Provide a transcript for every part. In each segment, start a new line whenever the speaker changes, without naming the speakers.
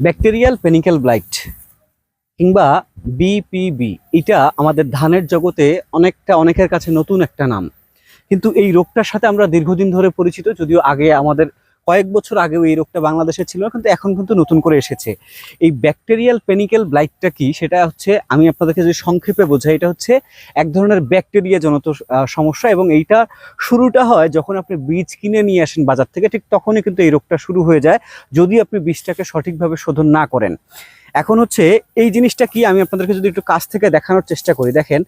Bacterial panicle blight কিংবা বিপিবি এটা আমাদের ধানের জগতে অনেকটা অনেকের কাছে নতুন একটা নাম। কিন্তু এই রোগটার সাথে আমরা দীর্ঘদিন ধরে পরিচিত, যদিও আগে আমাদের কয়েক বছর আগেও এই রোগটা বাংলাদেশে ছিল না, কিন্তু এখন কিন্তু নতুন করে এসেছে। এই ব্যাকটেরিয়াল পেনিক্যাল ব্লাইটটা কি? সেটা হচ্ছে আমি আপনাদেরকে যদি সংক্ষেপে বোঝাই এটা হচ্ছে এক ধরনের ব্যাকটেরিয়া জনিত সমস্যা এবং এইটা শুরুটা হয় যখন আপনি বীজ কিনে নিয়ে আসেন বাজার থেকে ঠিক তখনই কিন্তু এই রোগটা শুরু হয়ে যায় যদি আপনি বীজটাকে সঠিকভাবে শোধন না করেন। এখন হচ্ছে এই জিনিসটা কি? আমি আপনাদেরকে যদি একটু কাছ থেকে দেখানোর চেষ্টা করি। দেখেন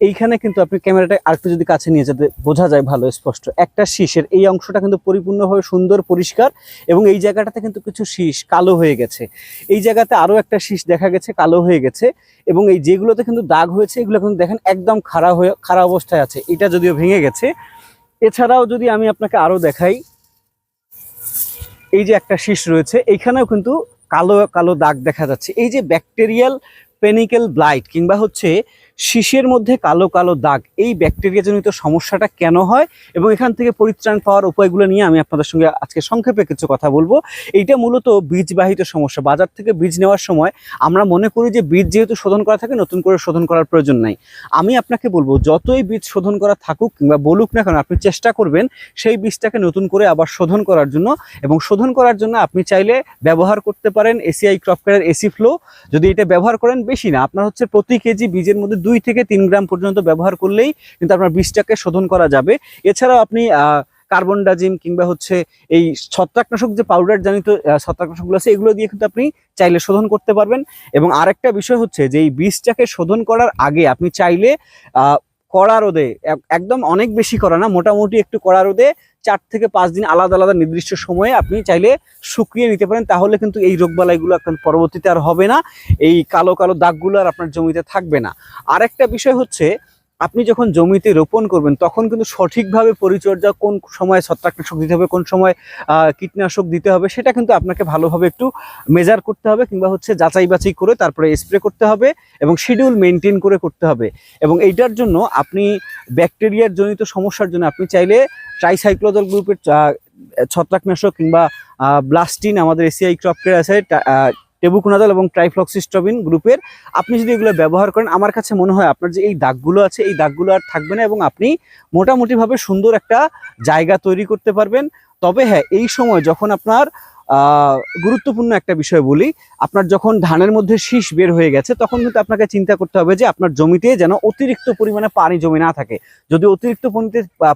এইখানে কিন্তু আপনি ক্যামেরাটা আরেকটু যদি কাছে নিয়ে যেতে বোঝা যায় ভালো, স্পষ্ট। একটা শীষের, এই অংশটা কিন্তু পরিপূর্ণভাবে সুন্দর, পরিষ্কার এবং এই জায়গাটাতে কিন্তু কিছু শীষ কালো হয়ে গেছে। এই জায়গাতে আরও একটা শীষ দেখা গেছে, কালো হয়ে গেছে এবং এই যেগুলোতে কিন্তু দাগ হয়েছে, এগুলো কিন্তু দেখেন একদম খারাপ হয়ে খারাপ অবস্থায় আছে। এটা যদিও ভেঙে গেছে। এছাড়াও যদি আমি আপনাকে আরও দেখাই, এই যে একটা শীষ রয়েছে, এইখানেও কিন্তু কালো কালো দাগ দেখা যাচ্ছে। এই যে ব্যাকটেরিয়াল পেনিক্যাল ব্লাইট কিংবা হচ্ছে শীষের মধ্যে কালো কালো দাগ, এই ব্যাকটেরিয়া জনিত সমস্যাটা কেন হয় এবং এখান থেকে পরিত্রাণ পাওয়ার উপায়গুলো নিয়ে আমি আপনাদের সঙ্গে আজকে সংক্ষেপে কিছু কথা বলব। এইটা মূলত বীজবাহিত সমস্যা। বাজার থেকে বীজ নেওয়ার সময় আমরা মনে করি যে বীজ যেহেতু শোধন করা থাকে, নতুন করে শোধন করার প্রয়োজন নাই। আমি আপনাকে বলব, যতই বীজ শোধন করা থাকুক কিংবা বলুক না কেন, আপনি চেষ্টা করবেন সেই বীজটাকে নতুন করে আবার শোধন করার জন্য এবং শোধন করার জন্য আপনি চাইলে ব্যবহার করতে পারেন এসিআই ক্রপ এসি ফ্লো যদি এটা ব্যবহার করেন, বেশি না, আপনার হচ্ছে প্রতি কেজি বীজের মধ্যে দুই থেকে তিন গ্রাম পর্যন্ত ব্যবহার করলেই কিন্তু আপনার বীজটাকে শোধন করা যাবে। এছাড়াও আপনি কার্বন ডাজিম কিংবা হচ্ছে এই ছত্রাকনাশক যে পাউডার জানিত ছত্রাকনাশকগুলো আছে, এগুলো দিয়ে কিন্তু আপনি চাইলে শোধন করতে পারবেন। এবং আরেকটা বিষয় হচ্ছে যে এই বীজটাকে শোধন করার আগে আপনি চাইলে কড়া রোদে একদম অনেক বেশি করা না, মোটামুটি একটু কড়া রোদে চার থেকে পাঁচ দিন আলাদা আলাদা নির্দিষ্ট সময়ে আপনি চাইলে শুকিয়ে নিতে পারেন। তাহলে কিন্তু এই রোগবালাইগুলো এখন পরবর্তীতে আর হবে না, এই কালো কালো দাগগুলো আর আপনার জমিতে থাকবে না। আরেকটা বিষয় হচ্ছে আপনি যখন জমিতে রোপণ করবেন, তখন কিন্তু সঠিকভাবে পরিচর্যা কোন সময় ছত্রাকনাশক দিতে হবে, কোন সময় কীটনাশক দিতে হবে, সেটা কিন্তু আপনাকে ভালোভাবে একটু মেজার করতে হবে কিংবা হচ্ছে যাচাই বাছাই করে তারপরে স্প্রে করতে হবে এবং শিডিউল মেনটেন করে করতে হবে। এবং এইটার জন্য আপনি ব্যাকটেরিয়ার জনিত সমস্যার জন্য আপনি চাইলে ট্রাইসাইক্লোজল গ্রুপের ছত্রাকনাশক কিংবা ব্লাস্টিন আমাদের এসিআই ক্রপ কেয়ার আছে টা- আহ, টেবুকুনাদল এবং ট্রাইফ্লক্সিস্টবিন গ্রুপের। আপনি যদি এগুলো ব্যবহার করেন আমার কাছে মনে হয় আপনার যে এই দাগগুলো আছে এই দাগগুলো আর থাকবে না এবং আপনি মোটামুটিভাবে সুন্দর একটা জায়গা তৈরি করতে পারবেন। তবে হ্যাঁ এই সময় যখন আপনার গুরুত্বপূর্ণ একটা বিষয় বলি। আপনার যখন ধানের মধ্যে শীষ বের হয়ে গেছে, তখন কিন্তু আপনাকে চিন্তা করতে হবে যে আপনার জমিতে যেন অতিরিক্ত পরিমাণে পানি জমে না থাকে। যদি অতিরিক্ত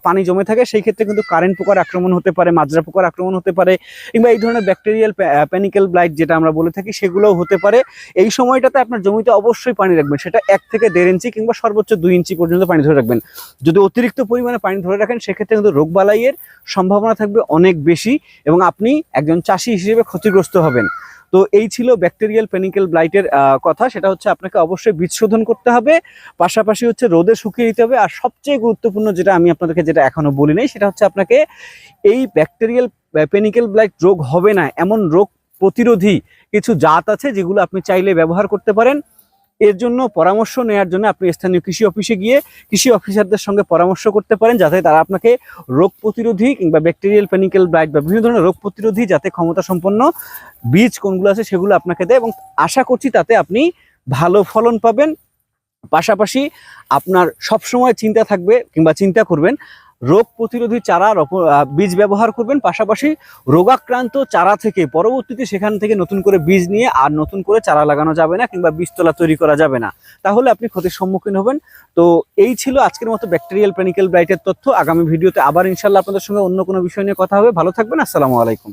পানি জমে থাকে, সেই ক্ষেত্রে কিন্তু কারেন্ট পোকার আক্রমণ হতে পারে, মাজরা পোকার আক্রমণ হতে পারে, কিংবা এই ধরনের ব্যাকটেরিয়াল প্যানিক্যাল ব্লাইট যেটা আমরা বলে থাকি, সেগুলোও হতে পারে। এই সময়টাতে আপনার জমিতে অবশ্যই পানি রাখবেন। সেটা এক থেকে দেড় ইঞ্চি কিংবা সর্বোচ্চ দুই ইঞ্চি পর্যন্ত পানি ধরে রাখবেন। যদি অতিরিক্ত পরিমাণে পানি ধরে রাখেন, সেক্ষেত্রে কিন্তু রোগবালাইয়ের সম্ভাবনা থাকবে অনেক বেশি এবং আপনি একজন চাষি হিসেবে ক্ষতিগ্রস্ত হবেন। তো এই ছিল ব্যাকটেরিয়াল পেনিক্যাল ব্লাইটের কথা। সেটা হচ্ছে আপনাকে অবশ্যই বীজ শোধন করতে হবে। পাশাপাশি হচ্ছে রোদে শুকিয়ে দিতে হবে। আর সবচেয়ে গুরুত্বপূর্ণ যেটা আমি আপনাদেরকে যেটা এখনও বলি নাই, সেটা হচ্ছে আপনাকে এই ব্যাকটেরিয়াল পেনিক্যাল ব্লাইট রোগ হবে না। এমন রোগ প্রতিরোধী কিছু জাত আছে যেগুলো আপনি চাইলে ব্যবহার করতে পারেন। এর জন্য পরামর্শ নেওয়ার জন্য আপনি স্থানীয় কৃষি অফিসে গিয়ে কৃষি অফিসারদের সঙ্গে পরামর্শ করতে পারেন, যাতে তারা আপনাকে রোগ প্রতিরোধী কিংবা ব্যাকটেরিয়াল পেনিক্যাল ব্লাইট বা বিভিন্ন ধরনের রোগ প্রতিরোধী যাতে ক্ষমতা সম্পন্ন বীজ কোনগুলো আছে সেগুলো আপনাকে দেয় এবং আশা করছি তাতে আপনি ভালো ফলন পাবেন। পাশাপাশি আপনার সবসময় চিন্তা থাকবে কিংবা চিন্তা করবেন রোগ প্রতিরোধী চারা বীজ ব্যবহার করবেন। পাশাপাশি রোগাক্রান্ত চারা থেকে পরবর্তীতে সেখান থেকে নতুন করে বীজ নিয়ে আর নতুন করে চারা লাগানো যাবে না কিংবা বীজতলা তৈরি করা যাবে না। তাহলে আপনি ক্ষতির সম্মুখীন হবেন। তো এই ছিল আজকের মতো ব্যাকটেরিয়াল প্যানিক্যাল ব্রাইটের তথ্য। আগামী ভিডিওতে আবার ইনশাল্লাহ আপনাদের সঙ্গে অন্য কোনো বিষয় নিয়ে কথা হবে। ভালো থাকবেন। আসসালামু আলাইকুম।